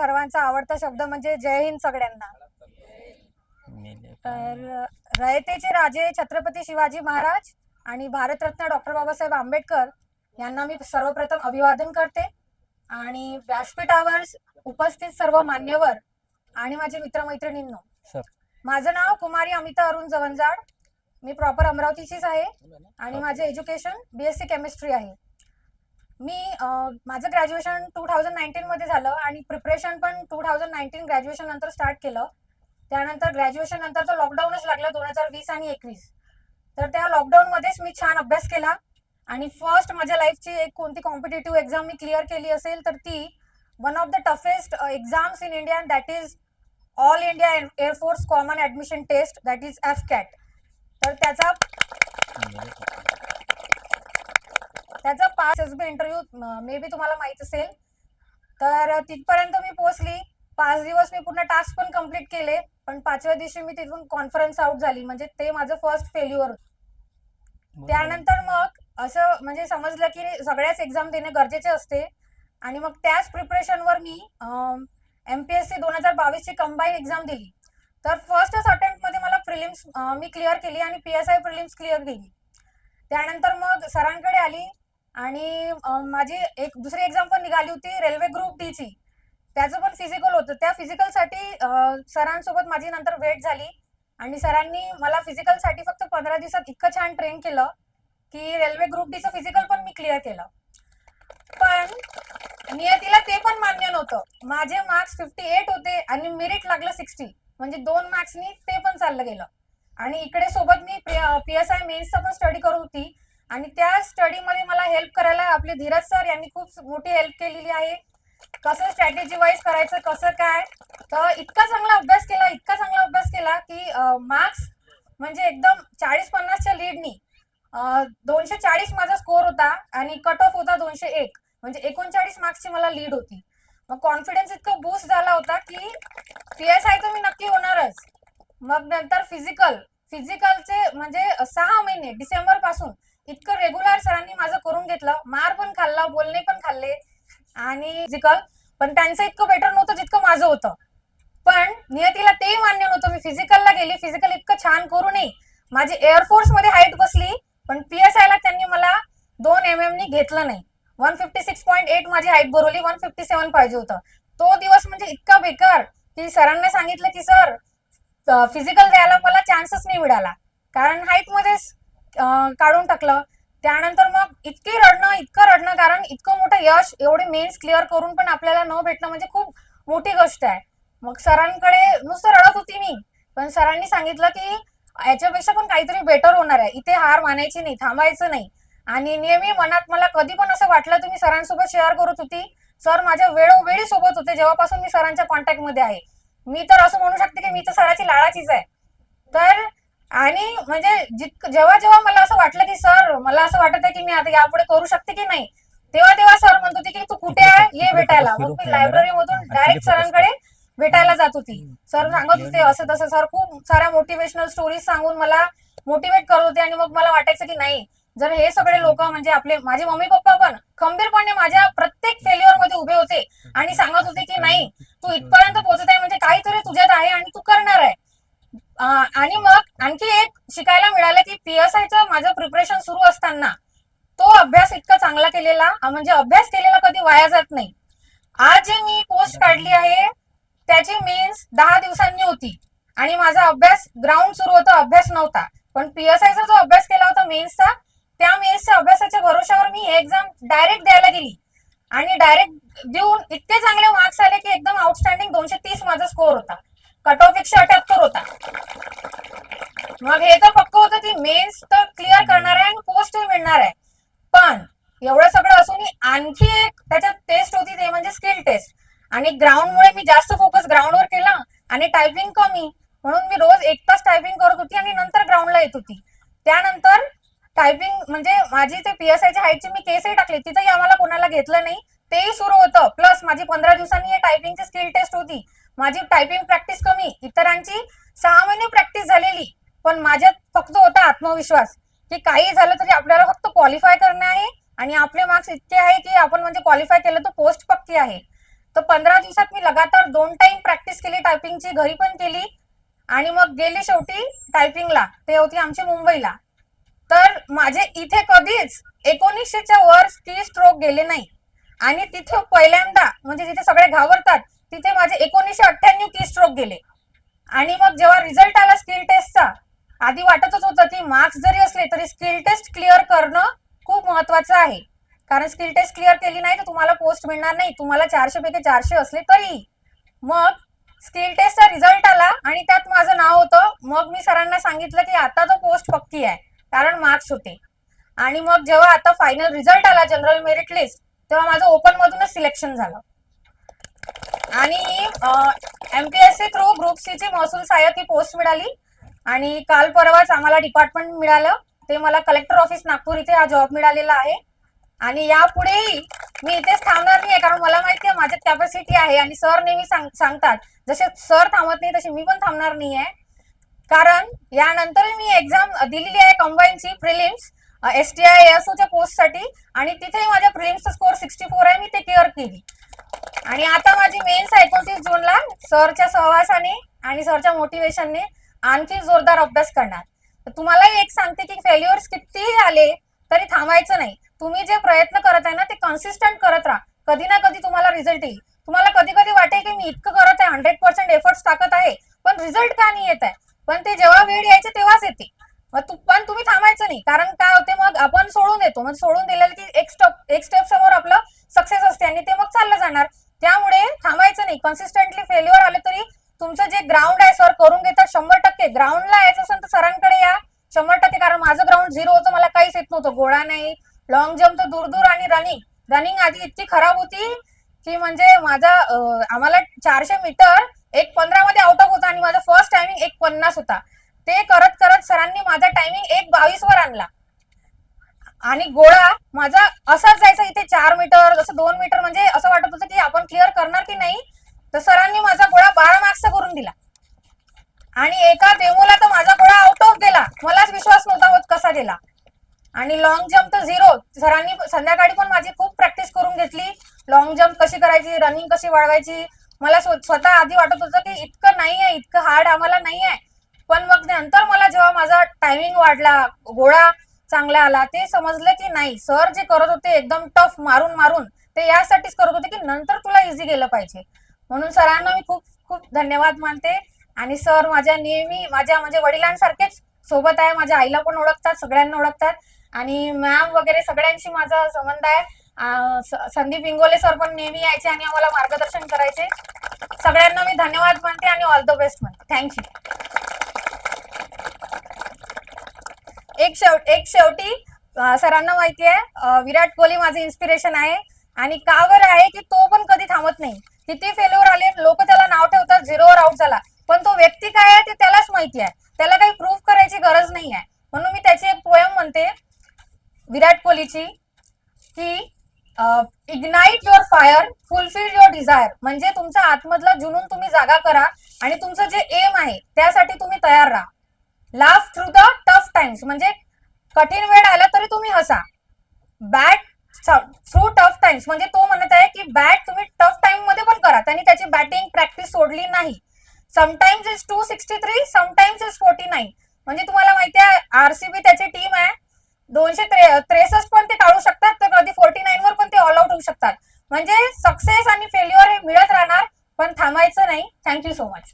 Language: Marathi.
सर्वांचा आवडता शब्द म्हणजे जय हिंद सगळ्यांना. तर रयतेचे राजे छत्रपती शिवाजी महाराज आणि भारतरत्न डॉक्टर बाबासाहेब आंबेडकर यांना मी सर्वप्रथम अभिवादन करते. आणि व्यासपीठावर उपस्थित सर्व मान्यवर आणि माझे मित्रमैत्रिणींनो माझं नाव कुमारी अमिता अरुण जवंजाड. मी प्रॉपर अमरावतीचीच आहे आणि माझे education B S C chemistry आहे. मी माझं ग्रॅज्युएशन टू थाउजंड नाईन्टीनमध्ये झालं आणि प्रिपरेशन पण टू थाउजंड नाईन्टीन ग्रॅज्युएशन नंतर स्टार्ट केलं. त्यानंतर ग्रॅज्युएशन नंतर तर लॉकडाऊनच लागलं दोन हजार वीस आणि एकवीस. तर त्या लॉकडाऊनमध्येच मी छान अभ्यास केला आणि फर्स्ट माझ्या लाईफची एक कोणती कॉम्पिटेटिव्ह एक्झाम मी क्लिअर केली असेल तर ती one of the toughest exams in India that is all India air force common admission test that is F CAT तर त्याचा त्याचा बी इंटरव्ह्यू मे बी तुम्हाला माहीत असेल. तर तिथपर्यंत मी पोहोचली. पाच दिवस मी पूर्ण टास्क पण कंप्लीट केले. पण पाचव्या दिवशी मी तिथून कॉन्फरन्स आउट झाली. म्हणजे ते माझं फर्स्ट फेल्युअर त्यानंतर मग असं म्हणजे समजलं की सगळ्याच एक्झाम देणे गरजेचे असते. आणि मग त्याच प्रिपरेशनवर मी एमपीएससी दोन हजार बावीसची कंबाईन एक्झाम दिली. तर फर्स्टच अटेम्प्टमध्ये मला प्रिलिम्स मी क्लिअर केली आणि P S I prelims clear केली त्यानंतर मग सरांकडे आली. आणि माझी एक दुसरी एक्झाम पण निघाली होती रेल्वे ग्रुप डी ची. त्याचं पण फिजिकल होतं. त्या फिजिकलसाठी सरांसोबत माझी नंतर वेट झाली. आणि सरांनी मला फिजिकलसाठी फक्त पंधरा दिवसात इतकं छान ट्रेन केलं की रेल्वे ग्रुप डीचं फिजिकल पण मी क्लिअर केलं. पण नियतीला ते पण मान्य नव्हतं. माझे मार्क्स फिफ्टी एट होते आणि मेरिट लागलं सिक्स्टी म्हणजे दोन मार्क्सनी ते पण चाललं गेलं. आणि इकडे सोबत मी पी एस आय मेन्सचा पण स्टडी करत होती. आणि त्या स्टडीमध्ये मला हेल्प करायला आपले धीरज सर यांनी खूप मोठी हेल्प केलेली आहे. कसं स्ट्रॅटेजी वाईज करायचं कसं काय? तर इतका चांगला अभ्यास केला इतका चांगला अभ्यास केला की मार्क्स म्हणजे एकदम चाळीस पन्नासच्या लीडनी दोनशे चाळीस माझा स्कोर होता आणि कट ऑफ होता दोनशे एक. म्हणजे एकोणचाळीस मार्क्सची मला लीड होती. मग कॉन्फिडन्स इतकं बूस्ट झाला होता की पी एस आय तर मी नक्की होणारच. मग नंतर फिजिकल फिजिकलचे म्हणजे सहा महिने डिसेंबरपासून इतकं रेग्युलर सरांनी माझं करून घेतलं. मार पण खाल्ला बोलणे पण खाल्ले आणि फिजिकल पण त्यांचं इतकं बेटर नव्हतं जितकं माझं होतं. पण नियतीला ते मान्य नव्हतं. मी फिजिकलला गेली. फिजिकल इतकं छान करूनही माझी एअरफोर्समध्ये हाईट बसली पण पीएसआय ला त्यांनी मला दोन एम एम नी घेतलं नाही. One fifty six point eight माझी हाईट बरवली वन फिफ्टी सेव्हन पाहिजे होतं. तो दिवस म्हणजे इतका बेकार. की सरांना सांगितलं की सर फिजिकल द्यायला मला चान्सच नाही मिळाला. कारण हाईट मध्येच काढून टाकलं. त्यानंतर मग इतकी रडणं इतकं रडणं कारण इतकं मोठं यश एवढे मेन्स क्लिअर करून पण आपल्याला न भेटणं म्हणजे खूप मोठी गोष्ट आहे. मग सरांकडे नुसतं रडत होती मी. पण सरांनी सांगितलं की याच्यापेक्षा पण काहीतरी बेटर होणार आहे. इथे हार मानायची नाही थांबायचं नाही. आणि नेहमी मनात मला कधी पण असं वाटलं तुम्ही सरांसोबत शेअर करत होती. सर माझ्या वेळोवेळी सोबत होते जेव्हापासून मी सरांच्या कॉन्टॅक्टमध्ये आहे. मी तर असं म्हणू शकते की मी तर सराची लाळाचीच आहे. तर आणि म्हणजे जितक जेव्हा जेव्हा मला असं वाटलं की सर मला असं वाटत आहे की मी आता यापुढे करू शकते की नाही? तेव्हा तेव्हा सर म्हणत होते की तू कुठे आहे? ये भेटायला. मग मी लायब्ररी मधून डायरेक्ट सरांकडे भेटायला जात होती. सर सांगत होते असं तसं सर खूप साऱ्या मोटिवेशनल स्टोरीज सांगून मला मोटिवेट करत होते आणि मग मला वाटायचं की नाही जर हे सगळे लोक म्हणजे आपले माझे मम्मी पप्पा पण खंबीरपणे माझ्या प्रत्येक फेल्युअरमध्ये उभे होते आणि सांगत होते की नाही तू इथपर्यंत पोहोचत आहे म्हणजे काहीतरी तुझ्यात आहे आणि तू करणार आहे. आणि मग आणखी एक शिकायला मिळालं की पीएसआयचं माझं प्रिपरेशन सुरू असताना तो अभ्यास इतका चांगला केलेला म्हणजे अभ्यास केलेला कधी वाया जात नाही. आज जे मी पोस्ट काढली आहे त्याची मेन्स दहा दिवसांनी होती आणि माझा अभ्यास ग्राउंड सुरू होता अभ्यास नव्हता. पण पीएसआयचा जो अभ्यास केला होता मेन्सचा त्या मेन्सच्या अभ्यासाच्या भरोशावर मी एक्झाम डायरेक्ट द्यायला गेली. आणि डायरेक्ट देऊन इतके चांगले मार्क्स आले की एकदम आउटस्टँडिंग दोनशे तीस माझा स्कोअर होता. कट ऑफ एकशे अठ्याहत्तर होता. मग हे तर पक्क होतं की मेन्स तर क्लिअर करणार आहे आणि पोस्ट मिळणार आहे. पण एवढं सगळं असूनही आणखी एक त्याच्यात टेस्ट होती ते म्हणजे स्किल टेस्ट आणि ग्राउंडमुळे मी जास्त फोकस ग्राउंडवर केला आणि टायपिंग कमी. म्हणून मी रोज एक तास टायपिंग करत होती आणि नंतर ग्राउंडला येत होती. त्यानंतर टायपिंग म्हणजे माझी ते पीएसआयच्या हाईटची मी केसही टाकली. तिथंही आम्हाला कोणाला घेतलं नाही. तेही सुरू होतं. प्लस माझी पंधरा दिवसांनी टायपिंगची स्किल टेस्ट होती. माझी टायपिंग प्रॅक्टिस कमी. इतरांची सहा महिने प्रॅक्टिस झालेली. पण माझ्यात फक्त होता आत्मविश्वास. की काही झालं तरी आपल्याला फक्त क्वालिफाय करणे आहे आणि आपले मार्क्स इतके आहे की आपण म्हणजे क्वालिफाय केलं तर पोस्ट पक्की आहे. तर पंधरा दिवसात मी लगातार दोन टाइम प्रॅक्टिस केली टायपिंगची घरी पण केली आणि मग गेली शेवटी टायपिंगला ते होती आमची मुंबईला. तर माझे इथे कधीच एकोणीसशेच्या वर स्किल स्ट्रोक गेले नाही. आणि तिथे पहिल्यांदा म्हणजे जिथे सगळे घाबरतात तिथे माझे एकोणीसशे अठ्ठ्याण्णव की स्ट्रोक गेले. आणि मग जेव्हा रिझल्ट आला स्किल टेस्टचा आधी वाटतच होतं की मार्क्स जरी असले तरी स्किल टेस्ट क्लिअर करणं खूप महत्वाचं आहे. कारण स्किल टेस्ट क्लिअर केली नाही तर तुम्हाला पोस्ट मिळणार नाही. तुम्हाला चारशे पैकी चारशे असले तरी. मग स्किल टेस्टचा रिझल्ट आला आणि त्यात माझं नाव होतं. मग मी सरांना सांगितलं की आता तो पोस्ट पक्की आहे. कारण मार्क्स होते. आणि मग जेव्हा आता फायनल रिझल्ट आला जनरल मेरिट लिस्ट तेव्हा माझं ओपन मधूनच सिलेक्शन झालं. आणि एमपीएससी थ्रू ग्रुप सी ची महसूल सहाय्यक ही पोस्ट मिळाली. आणि काल परवाच आम्हाला डिपार्टमेंट मिळालं. ते मला कलेक्टर ऑफिस नागपूर इथे हा जॉब मिळालेला आहे. आणि यापुढेही मी इथेच थांबणार नाही कारण मला माहिती आहे माझ्यात कॅपॅसिटी आहे आणि सर नेहमी सांग सांगतात. जसे सर थांबत नाही तसे मी पण थांबणार नाही आहे कारण यानंतर मी एक्झाम दिलेली आहे कंबाईनची प्रिलिम्स एस टी आय च्या पोस्टसाठी आणि तिथेही माझ्या प्रिलिम्सचा स्कोर सिक्स्टी फोर आहे मी ते क्लिअर केली. आणि आता माझी मेन्स एकोणतीस जूनला सरच्या सहवासाने आणि सरच्या मोटिवेशनने आणखी जोरदार अभ्यास करणार. तर तुम्हालाही एक सांगते की फेल्युअर्स कितीही आले तरी थांबायचं नाही. तुम्ही जे प्रयत्न करत आहे ना ते कन्सिस्टंट करत राहा. कधी ना कधी तुम्हाला रिझल्ट येईल. तुम्हाला कधी कधी वाटेल की मी इतकं करत आहे हंड्रेड पर्सेंट एफर्ट्स टाकत आहे पण रिझल्ट का नाही येत आहे? पण ते जेव्हा वेळ यायचे तेव्हाच येते. मग पण तुम्ही थांबायचं नाही. कारण काय होते मग आपण सोडून देतो. मग सोडून दिलेलं की एक स्टेप एक स्टेप समोर आपलं सक्सेस असते आणि ते मग चाललं जाणार. त्यामुळे थांबायचं नाही. कन्सिस्टंटली फेल्युअर आले तरी तुमचं जे ग्राउंड आहे सर करून घेतात शंभर टक्के. ग्राउंडला यायचं असेल तर सरांकडे या. शंभर टक्के कारण माझं ग्राउंड झिरो होतं मला काहीच येत नव्हतं. गोळा नाही लॉंग जम्प तर दूर दूर आणि रनिंग रनिंग आधी इतकी खराब होती की म्हणजे माझा आम्हाला चारशे मीटर एक पंधरा मध्ये आउट ऑफ होता आणि माझा फर्स्ट टायमिंग एक पन्नास होता. ते करत करत सरांनी माझा टायमिंग एक बावीस वर आणला. आणि गोळा माझा असाच जायचा इथे चार मीटर जसं दोन मीटर म्हणजे असं वाटत होतं की आपण क्लिअर करणार की नाही तर सरांनी माझा गोळा बारा मार्क्सचा करून दिला. आणि एका डेमोला तर माझा गोळा आउट ऑफ गेला. मलाच विश्वास नव्हता होत कसा गेला. आणि लॉंग जम्प तर झिरो सरांनी संध्याकाळी पण माझी खूप प्रॅक्टिस करून घेतली. लॉंग जम्प कशी करायची रनिंग कशी वाढवायची? मला स्वतः आधी वाटत होतं की इतकं नाही आहे इतकं हार्ड आम्हाला नाही आहे पण मग नंतर मला जेव्हा माझा टायमिंग वाढला गोळा चांगला आला ते समजलं की नाही. सर जे करत होते एकदम टफ मारून मारून ते यासाठीच करत होते की नंतर तुला इझी गेलं पाहिजे. म्हणून सरांना मी खूप खूप धन्यवाद मानते. आणि सर माझ्या नेहमी माझ्या म्हणजे वडिलांसारखेच सोबत आहे. माझ्या आईला पण ओळखतात सगळ्यांना ओळखतात. आणि मॅम वगैरे सगळ्यांशी माझा संबंध आहे. संदीप इंगोले सर पण नेहमी यायचे आणि आम्हाला मार्गदर्शन करायचे. सगळ्यांना मी धन्यवाद मानते आणि ऑल द बेस्ट म्हणते थँक्यू एक शेव एक शेवटी सरांना माहिती आहे विराट कोहली माझे इन्स्पिरेशन आहे. आणि का बरं आहे की तो पण कधी थांबत नाही. किती फेल्युअर आले लोक त्याला नाव ठेवतात झिरोवर आउट झाला. पण तो व्यक्ती काय आहे ते त्यालाच माहिती आहे. त्याला काही प्रूफ करायची गरज नाही आहे. म्हणून मी त्याची एक पोयम म्हणते विराट कोहलीची की ignite your fire fulfil your desire म्हणजे तुमचा आतमधला जुनून तुम्ही जागा करा आणि तुमचं जे एम आहे त्यासाठी तुम्ही तयार राहा. Laugh through the tough times म्हणजे कठीण वेळ आला तरी तुम्ही हसा. बॅट थ्रू टफ टाइम्स म्हणजे तो म्हणत आहे की बॅट तुम्ही टफ टाइममध्ये पण करा. त्यांनी त्याची बॅटिंग प्रॅक्टिस सोडली नाही. Sometimes is two sixty three sometimes is forty nine म्हणजे तुम्हाला माहिती आहे आरसीबी त्याची टीम आहे. दोनशे त्रेसष्ट पण ते काढू शकतात तर कधी फोर्टी नाईन वर पण ते ऑल आउट होऊ शकतात. म्हणजे सक्सेस आणि फेल्युअर हे मिळत राहणार पण थांबायचं नाही. Thank you so much